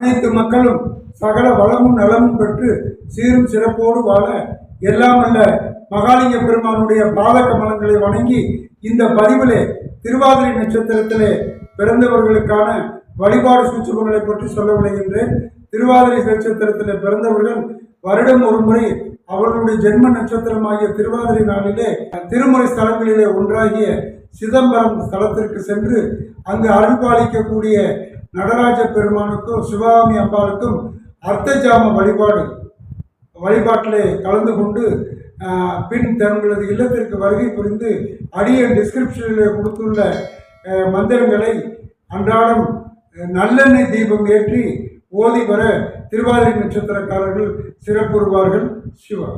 அனைத்து மக்களும் சகல வளமும் நலமும் பெற்று சீரும் சிறப்போடு வாழ எல்லாம் அல்ல மகாலிங்க பெருமானுடைய பாத கமலங்களை வணங்கி இந்த பதிவிலே திருவாதிரை நட்சத்திரத்திலே பிறந்தவர்களுக்கான வழிபாடு சூட்சுமங்களை பற்றி சொல்ல விளைகின்றேன் திருவாதிரை நட்சத்திரத்திலே பிறந்தவர்கள் வருடம் ஒரு முறை அவர்களுடைய ஜென்ம நட்சத்திரமாகிய திருவாதிரை நாளிலே திருமுறை ஸ்தலங்களிலே ஒன்றாகிய சிதம்பரம் ஸ்தலத்திற்கு சென்று அங்கு அருள்பாலிக்கக்கூடிய நடராஜ பெருமானுக்கும் சிவகாமி அம்பாளுக்கும் அர்த்தஜாம வழிபாடு வழிபாட்டிலே கலந்து கொண்டு பின் தங்களது இல்லத்திற்கு வருகை புரிந்து அடிய டிஸ்கிரிப்ஷனில் கொடுத்துள்ள மந்திரங்களை அன்றாடம் நல்லெண்ணெய் தீபம் ஏற்றி ஓதி வர திருவாதிரை நட்சத்திரக்காரர்கள் சிறப்புறுவார்கள். சிவா.